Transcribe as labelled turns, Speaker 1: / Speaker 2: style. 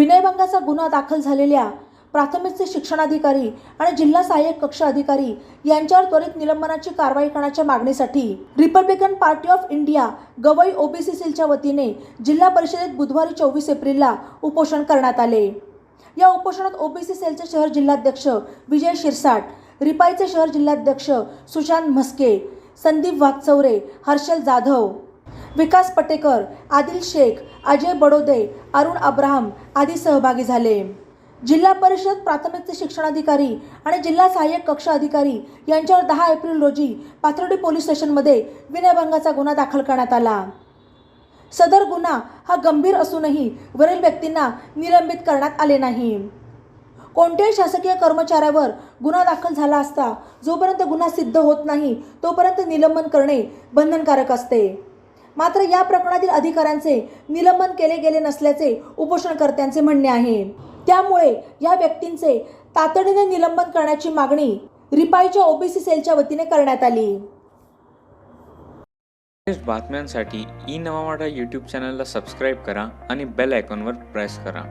Speaker 1: विनयभंगाचा गुन्हा दाखल झालेल्या प्राथमिकचे शिक्षणाधिकारी आणि जिल्हा सहाय्यक कक्ष अधिकारी यांच्यावर त्वरित निलंबनाची कारवाई करण्याच्या मागणीसाठी Republican party of India Gavai OBC सेलच्या वतीने जिल्हा परिषदेत बुधवारी चोवीस एप्रिलला उपोषण करण्यात आले. या उपोषणात ओबीसी सेलचे शहर जिल्हाध्यक्ष विजय शिरसाट रिपाईचे शहर जिल्हाध्यक्ष सुशांत म्हस्के संदीप वाघचौरे हर्षल जाधव विकास पटेकर आदिल शेख अजय बडोदे अरुण अब्राहम आदी सहभागी झाले. जिल्हा परिषद प्राथमिक शिक्षणाधिकारी आणि जिल्हा सहाय्यक कक्ष अधिकारी यांच्यावर दहा एप्रिल रोजी पाथर्डी पोलीस स्टेशनमध्ये विनयभंगाचा गुन्हा दाखल करण्यात आला. सदर गुन्हा हा गंभीर असूनही वरील व्यक्तींना निलंबित करण्यात आले नाही. कोणत्याही शासकीय कर्मचाऱ्यावर गुन्हा दाखल झाला असता जोपर्यंत गुन्हा सिद्ध होत नाही तोपर्यंत निलंबन करणे बंधनकारक असते. मात्र या प्रकरणातील अधिकाऱ्यांचे निलंबन केले गेले नसल्याचे उपोषणकर्त्यांचे म्हणणे आहे. त्यामुळे या व्यक्तींचे तातडीने निलंबन करण्याची मागणी रिपाईच्या ओबीसी सेलच्या वतीने करण्यात आली.
Speaker 2: बातम्यांसाठी ई नवामाडा यूट्यूब चॅनलला सबस्क्राईब करा आणि बेल आयकॉनवर प्रेस करा.